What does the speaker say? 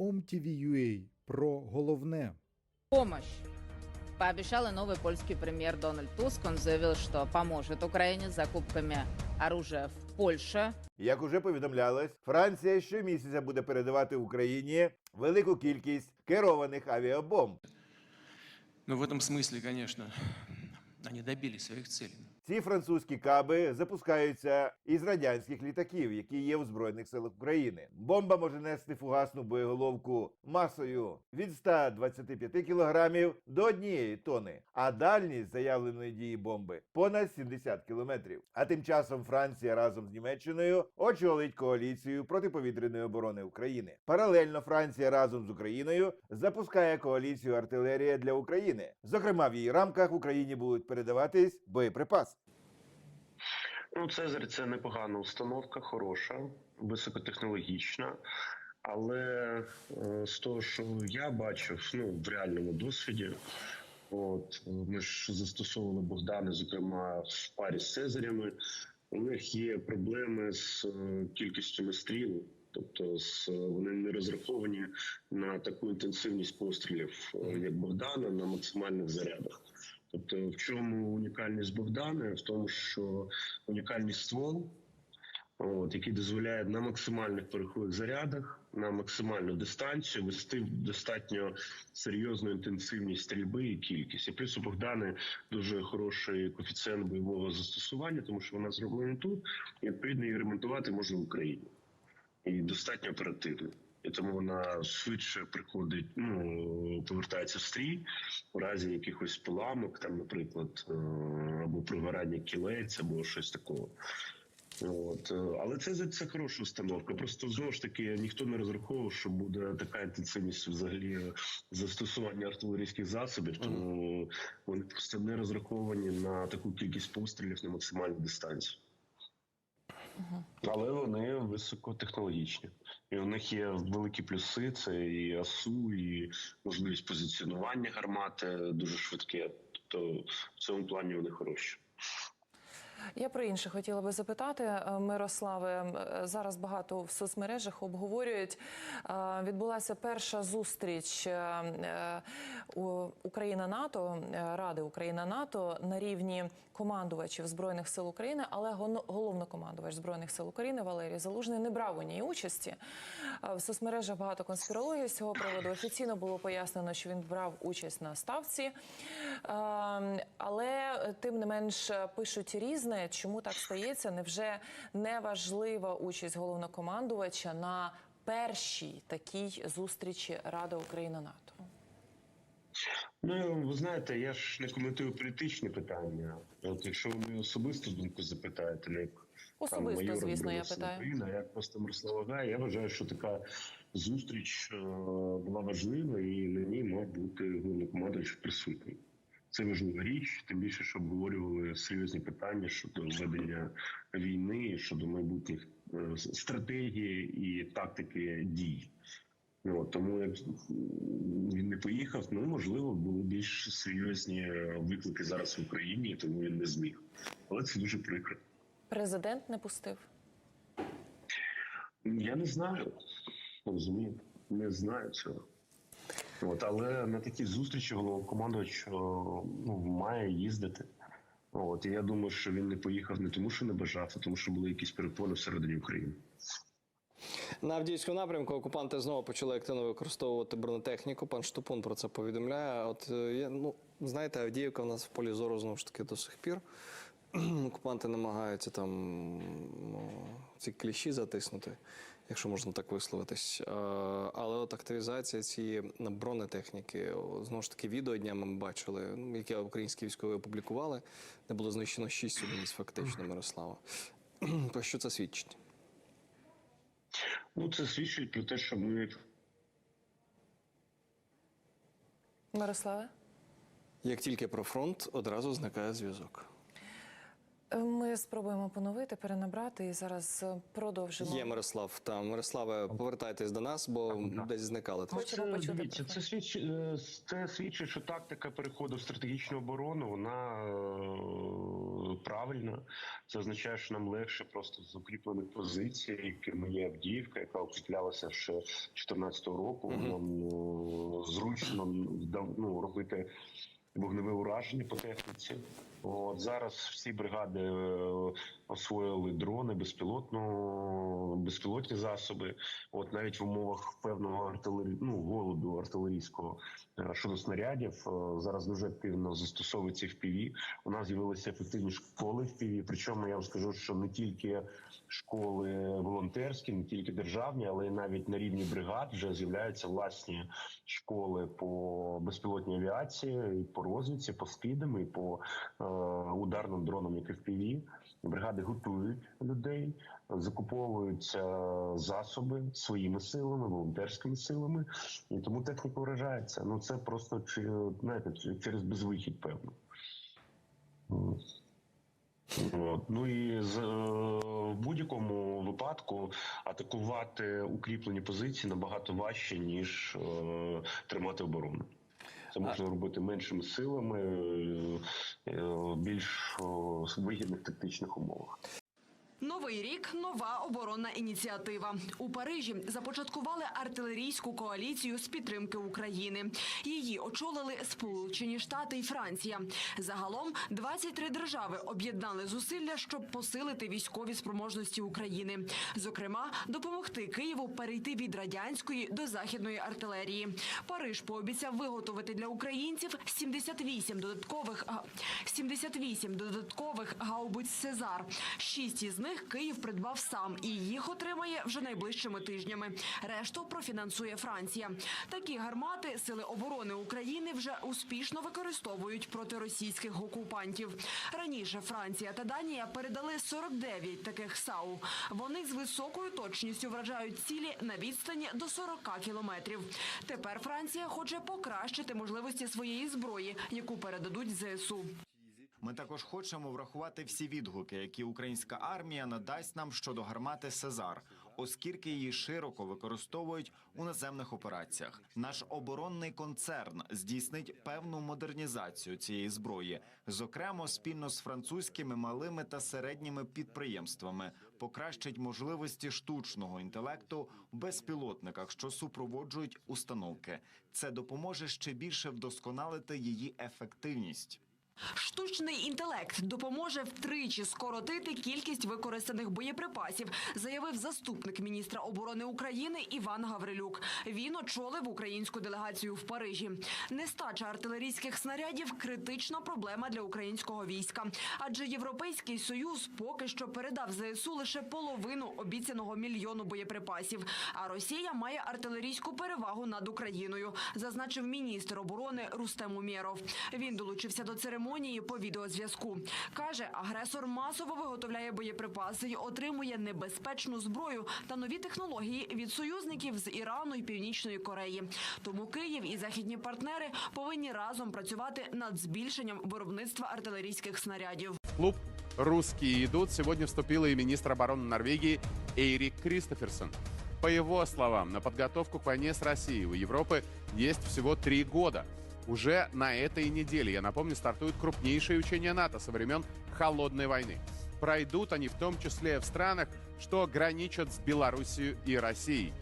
OMTV.ua про головне. помощь. Пообещал и новый польский премьер Дональд Туск. Он заявил, что поможет Украине с закупками оружия в Польше. Як уже повідомлялось, Франція щомісяця буде передавати Україні велику кількість керованих авіабомб. Но в этом смысле, конечно, они добились своих целей. Ці французькі каби запускаються із радянських літаків, які є у збройних силах України. Бомба може нести фугасну боєголовку масою від 125 кілограмів до однієї тони, а дальність заявленої дії бомби понад 70 кілометрів. А тим часом Франція разом з Німеччиною очолить коаліцію протиповітряної оборони України. Паралельно Франція разом з Україною запускає коаліцію артилерія для України. Зокрема, в її рамках Україні будуть передаватись боєприпаси. Ну, Цезарь це непогана установка, хороша, високотехнологічна. Але е, з того, що я бачив ну, в реальному досвіді, от ми ж застосовували Богдани, зокрема в парі з Цезарями. У них є проблеми з е, кількістю стріл, тобто з, вони не розраховані на таку інтенсивність пострілів, е, як Богдана, на максимальних зарядах. Тобто, в чому унікальність Богдана? В тому, що унікальний ствол, от, який дозволяє на максимальних порохових зарядах, на максимальну дистанцію вести достатньо серйозну інтенсивність стрільби і кількість. І плюс у Богдани дуже хороший коефіцієнт бойового застосування, тому що вона зроблена тут, і відповідно її ремонтувати можна в Україні. І достатньо оперативно. І тому вона швидше приходить, ну повертається в стрій у разі якихось поламок, там, наприклад, е, або пригорання кілець, або щось такого. От, е, але це це, це хороша установка. Просто знову ж таки ніхто не розраховував, що буде така інтенсивність взагалі застосування артилерійських засобів, тому вони просто не розраховані на таку кількість пострілів на максимальну дистанцію. Але вони високотехнологічні, і у них є великі плюси: це і АСУ, і можливість позиціонування гармати дуже швидке. Тобто в цьому плані вони хороші. Я про інше хотіла би запитати, Е, Мирославе. е, Зараз багато в соцмережах обговорюють. е, Відбулася перша зустріч Україна НАТО Ради Україна НАТО на рівні командувачів збройних сил України, але головнокомандувач збройних сил України Валерій Залужний не брав у ній участі. В соцмережах багато конспірології з цього приводу. Офіційно було пояснено, що він брав участь на ставці, Е, але тим не менш пишуть різне. Чому так стається? Невже не важлива участь головнокомандувача на першій такій зустрічі Ради Україна НАТО? Ну ви знаєте, я ж не коментую політичні питання. От якщо ви мою особисту думку запитаєте, не як там, Особисто, майора звісно, я питаю. України, а як просто Мирослава Гай, я вважаю, що така зустріч е, була важлива, і на ній мав бути головнокомандуючий присутній. Це важлива річ, тим більше, що обговорювали серйозні питання щодо ведення війни, щодо майбутніх е, стратегії і тактики дій. Ну, от, тому як він не поїхав, ну можливо, були більш серйозні виклики зараз в Україні, тому він не зміг. Але це дуже прикро. Президент не пустив. Я не знаю, розумію, не знаю цього. От, але на такі зустрічі головнокомандувач ну, має їздити. От, і я думаю, що він не поїхав не тому, що не бажав, а тому, що були якісь перепони всередині України. На Авдіївському напрямку окупанти знову почали активно використовувати бронетехніку. Пан Штупун про це повідомляє. От е, я, ну знаєте, Авдіївка в нас в полі зору знову ж таки до сих пір. Окупанти намагаються там ну, ці кліщі затиснути, якщо можна так висловитись. Е, Але от активізація цієї бронетехніки, знову ж таки, відео днями ми бачили, ну, яке українські військові опублікували, де було знищено шість одиниць фактично Мирослава. Про що це свідчить? Ну, це свідчить про те, що ми Мирославе? Як тільки про фронт, одразу зникає зв'язок. Е, спробуємо поновити, перенабрати і зараз е, продовжимо. Є Мирослав. Та Мирославе, повертайтесь до нас, бо Так. десь зникали. Хочемо це, почути дивіться, це свідчить, е, це свідчить, що тактика переходу в стратегічну оборону вона е, правильна. Це означає, що нам легше просто з укріплених позицій, якими є Авдіївка, яка укріплялася ще 2014 року. Мгм. Нам е, зручно ну, робити вогневе ураження по техніці. От зараз всі бригади е, освоїли дрони, безпілотно, безпілотні засоби. От навіть в умовах певного артилері... ну, голоду артилерійського е, щодо снарядів е, зараз дуже активно застосовується FPV. У нас з'явилися ефективні школи FPV, Причому я вам скажу, що не тільки школи волонтерські, не тільки державні, але й навіть на рівні бригад вже з'являються власні школи по безпілотній авіації, і по розвідці, по скидам, і по ударним дронам, як FPV. Бригади готують людей, закуповують е, засоби своїми силами, волонтерськими силами, і тому техніка вражається. Ну це просто чи- знаєте, через безвихідь, певно. От. Ну і з, е, в будь-якому випадку атакувати укріплені позиції набагато важче, ніж е, тримати оборону. Це можна робити меншими силами, е, е, більш вигідних тактичних умовах. Новий рік нова оборонна ініціатива. У Парижі започаткували артилерійську коаліцію з підтримки України. Її очолили Сполучені Штати і Франція. Загалом 23 держави об'єднали зусилля, щоб посилити військові спроможності України. Зокрема, допомогти Києву перейти від радянської до західної артилерії. Париж пообіцяв виготовити для українців 78 додаткових га- 78 додаткових гаубиць Сезар. Шість із них Київ придбав сам і їх отримає вже найближчими тижнями. Решту профінансує Франція. Такі гармати сили оборони України вже успішно використовують проти російських окупантів. Раніше Франція та Данія передали 49 таких САУ. Вони з високою точністю вражають цілі на відстані до 40 кілометрів. Тепер Франція хоче покращити можливості своєї зброї, яку передадуть ЗСУ. Ми також хочемо врахувати всі відгуки, які українська армія надасть нам щодо гармати Сезар, оскільки її широко використовують у наземних операціях. Наш оборонний концерн здійснить певну модернізацію цієї зброї, зокрема спільно з французькими малими та середніми підприємствами, покращить можливості штучного інтелекту в безпілотниках, що супроводжують установки. Це допоможе ще більше вдосконалити її ефективність. Штучний інтелект допоможе втричі скоротити кількість використаних боєприпасів, заявив заступник міністра оборони України Іван Гаврилюк. Він очолив українську делегацію в Парижі. Нестача артилерійських снарядів критична проблема для українського війська, адже європейський союз поки що передав ЗСУ лише половину обіцяного мільйону боєприпасів. А Росія має артилерійську перевагу над Україною, зазначив міністр оборони Рустем Умєров. Він долучився до церемонії по відеозв'язку. Каже, агресор масово виготовляє боєприпаси й отримує небезпечну зброю та нові технології від союзників з Ірану і Північної Кореї. Тому Київ і західні партнери повинні разом працювати над збільшенням виробництва артилерійських снарядів. В клуб «Русские идут» сегодня вступила и министр обороны Норвегии Эйрик Кристоферсон. По его словам, на подготовку к войне с Россией у Европы есть всего три года. Уже на этой неделе, я напомню, стартуют крупнейшие учения НАТО со времен Холодной войны. Пройдут они в том числе в странах, что граничат с Белоруссией и Россией.